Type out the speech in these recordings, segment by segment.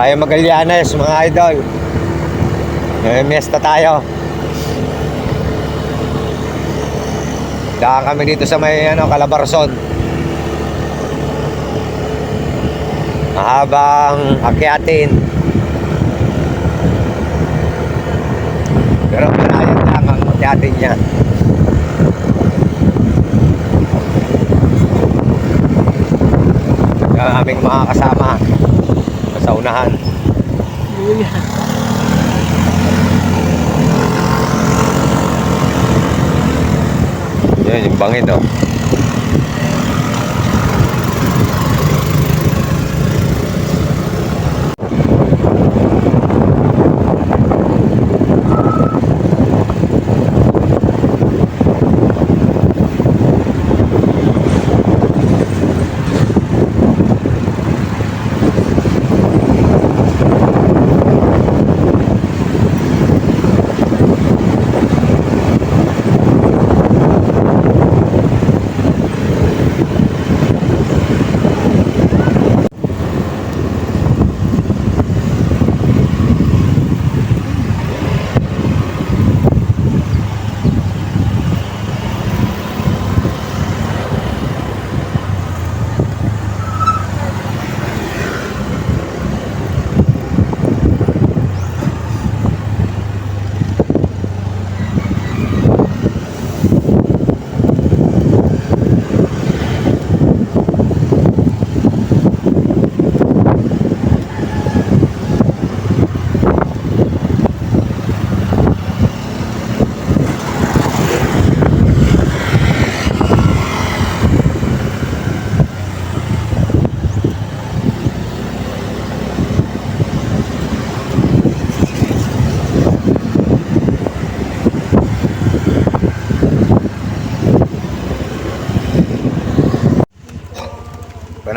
Tayo Magallanes, mga idol. May miesta tayo. Daan kami dito sa may ano, Calabarzon. Mahabang akyatin. Pero malayan lang ang akyatin niya. Ang aming mga kasama sa unahan. Yan, yung bangin oh.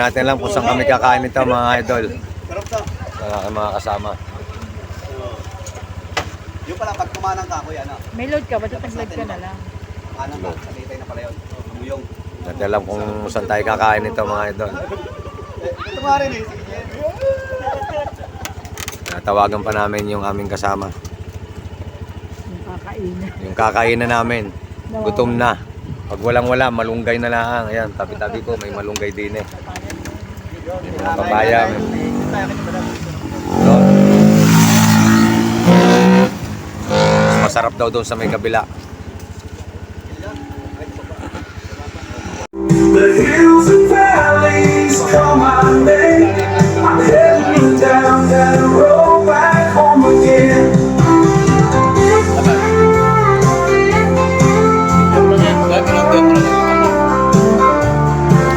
Natin lang kung saan kami kakain nito mga idol. Sa mga kasama. Yung pala, pag kumanang ka, kuya, ano? May load ka ba? Tatag-load ka na lang. Kumanang ka, salitay na pala yun. Buyong. Natin lang kung saan tayo kakain nito mga idol. Ito nga rin eh, sige. Natawagan pa namin yung aming kasama. Yung kakainin. Yung kakainan namin. Gutom na. Pag walang wala, malunggay na lang. Ayan, tabi-tabi ko, may malunggay din eh. May mga papaya. May... Doon. Mas masarap daw doon sa may kabila. The hills and valleys call my name. I'm heading down that road back home again.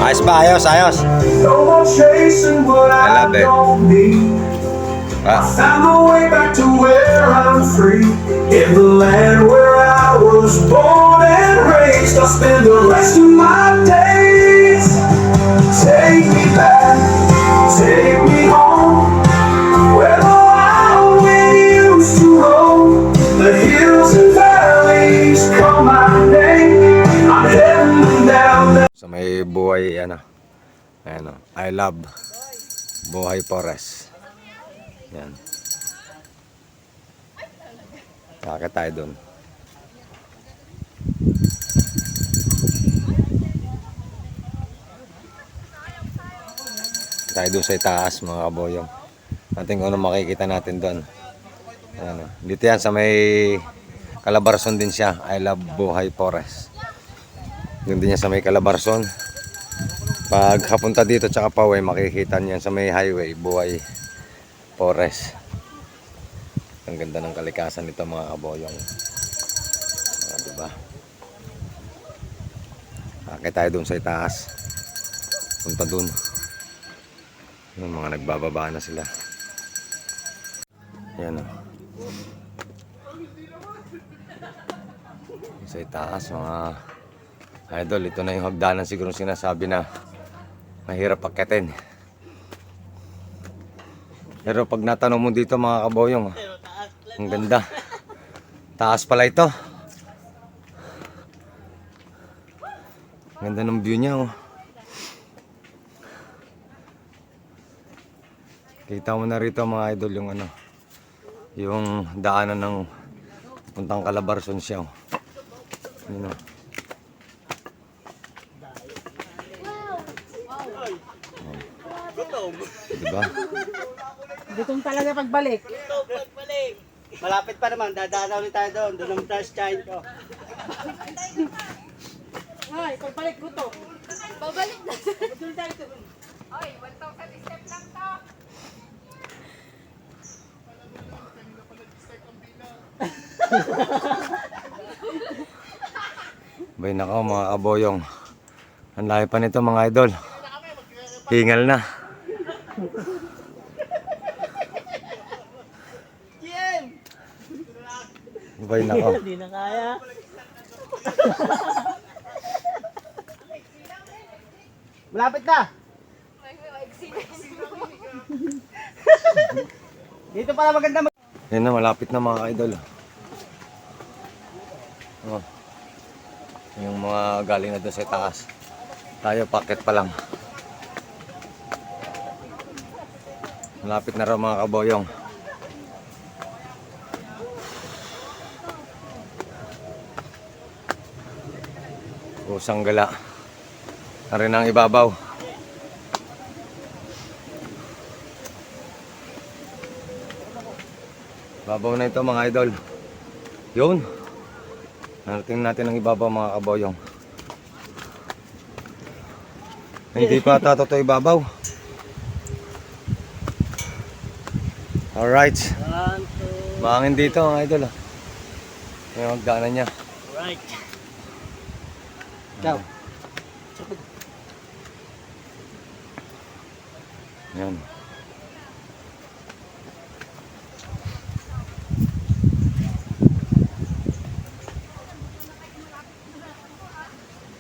Ayos ba? Ayos, ayos. No more chasing what I I, love it. don't need. Ah, Found my way back to where I'm free. In the land where I was born and raised. I'll spend the rest of my days. Take me back, take me home. Where the wild wind used to roam. The hills and valleys call my name. I'm heading down that. sa may buhay, ano. Ayan o. I love Buhay Forest. Yan. Kakit tayo doon. Tayo doon sa itaas mga kaboyong. Natin kung ano makikita natin doon. Ano. Dito yan sa may Calabarzon din siya. I love Buhay Forest. Yun din sa may Calabarzon. Pag hapunta dito tsaka pa way makikita niyan sa may highway, buhay forest. Ang ganda ng kalikasan nito mga kaboyong. Ah, diba? Akit tayo dun sa itaas. Punta dun. Yung mga nagbababa na sila. Yan o. Sa itaas mga idol, ito na yung hagdanan siguro sinasabi na mahirap akyatin. Pero pag natanong mo dito mga kaboyong, ang ganda. Taas pala ito. Ganda ng view niya oh. Kita mo na rito mga idol yung ano, yung daanan ng puntang Calabarzon siya. oh. Yun oh. Diba? Gutom talaga pagbalik. Malapit pa naman, dadaan ulit tayo doon. Doon ang first child ko. Ay, pagbalik gutom. Babalik na. Gutom tayo doon. Oy, 1,000 step lang to. Bay nako mga kaboyong. Ang layo pa nito mga idol. Hingal na. Bay nako. Hindi na kaya. Malapit na! Dito pala maganda mag- Yan na, malapit na mga idol. Oh. Yung mga galing na doon sa taas. Tayo, paket pa lang. Malapit na raw mga kaboyong. Pusang gala. Na rin ang ibabaw. Babaw na ito mga idol. Yun. Narating natin ang ibabaw mga kaboyong. Hindi pa ata totoo ibabaw. Alright. Mahangin dito mga idol. ah. Yung magdaanan niya. Right. Ciao. Yan.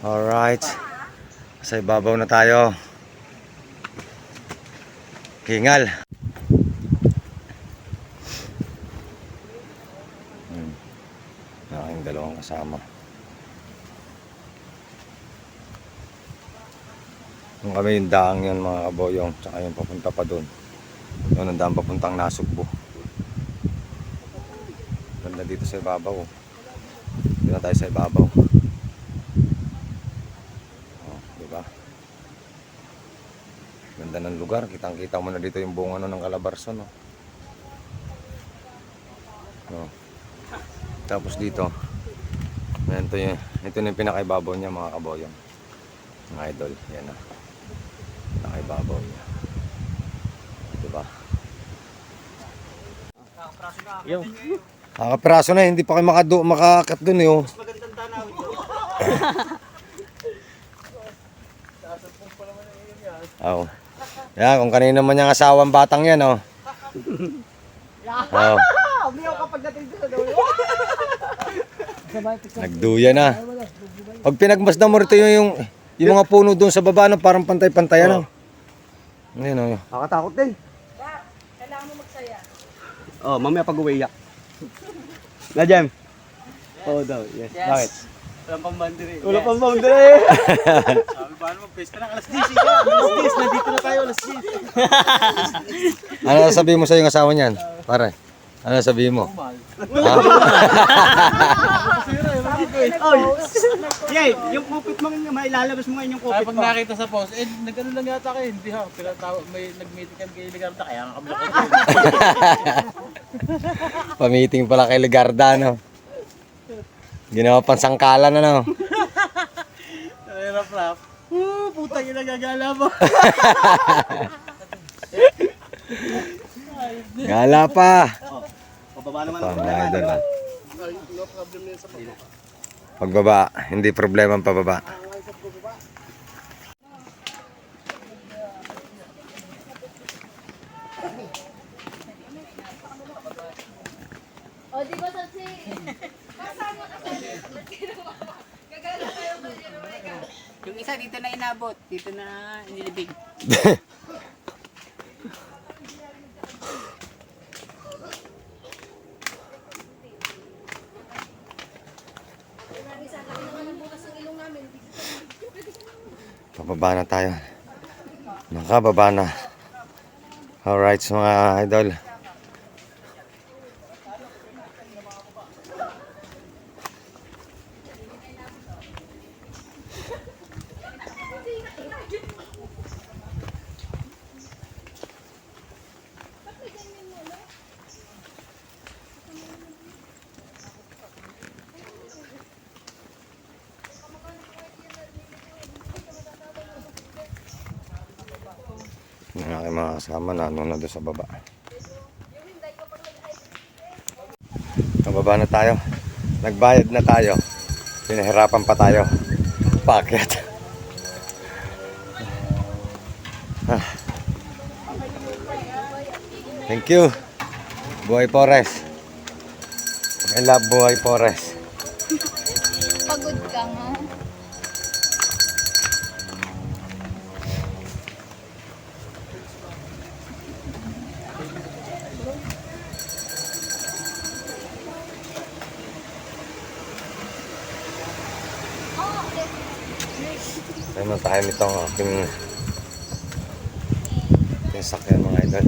Alright. Sa ibabaw na tayo. Hingal. Hmm. Aking dalawang kasama. Yung kami yung daang yan mga kaboyong Tsaka yung papunta pa doon Doon ang daan papuntang Nasugbo Ganda dito sa ibabaw oh. Dito na tayo sa ibabaw. Oh, Diba? Ganda ng lugar. Kitang kita mo na dito yung buong ano ng Calabarzon oh. Oh. Tapos dito ito, yung, ito na yung pinakaibabaw niya mga kaboyong. Mga idol Yan ah Nakaibabaw niya. Diba? Yung Nakapiraso na, hindi pa kayo makadu makakat dun eh. Oh. magandang tanawin doon. Oo. Yan, kung kanina man yung asawang batang yan, oh. Oh, Umiyaw kapag dating sa pika. nagduya na. Pag pinagmasdan mo rito yung, yung, yung mga puno doon sa baba, no, parang pantay-pantay, ano? Ngayon, oh. Nakakatakot din. Kailangan mo magsaya. Oh, mamaya pag uwi yak. Na Jem? Oo daw, yes. Bakit? Walang pambandiri. Walang pambandiri. Sabi ba naman, pesta na alas 10 siya. Alas 10, nandito na tayo alas 10. Ano sabihin mo sa yung asawa niyan? Pare, ano sabihin mo? Ha? Oy! Yay, yung kupit mo ngayon, mailalabas mo ngayon yung kupit pag mo. nakita sa post, eh, nag-ano lang yata kayo, hindi ha, pinatawa, may nag-meeting kami kay Ligarda, kaya nga kami nakapag Pamiting pala kay Ligarda, no? Ginawa pang sangkalan, ano? Hirap rap. Uh, putang ina gagala mo. Gala pa! Pababa naman Pa, ang mga problema. idol, ah. Pagbaba, hindi problema ang pababa. Yung isa dito na inabot, dito na inilibig. Pababa na tayo. Nakababa na. Alright, mga idol. Yung aking mga kasama na ano na doon sa baba. Nababa na tayo. Nagbayad na tayo. Pinahirapan pa tayo. Ah. Thank you. Buhay Forest. I love Buhay Forest. Tayo nitong aking aking sakyan mga idol.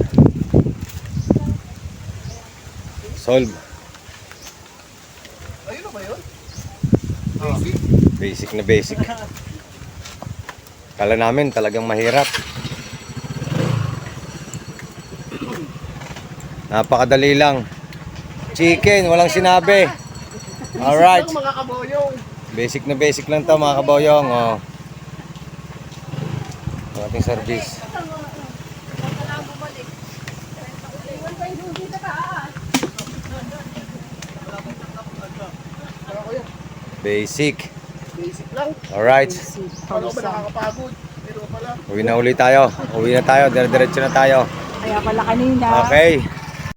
Solve. Ayun na ba yun? Basic na basic. Kala namin talagang mahirap. Napakadali lang. Chicken, walang sinabi. Alright. Basic na basic lang to mga kaboyong. Oh. Ang ating service. Basic. Basic lang. Alright. Ano ba nakakapagod? Pero pala. Uwi na uli tayo. Uwi na tayo. Dire-diretso na tayo. Kaya pala kanina. Okay.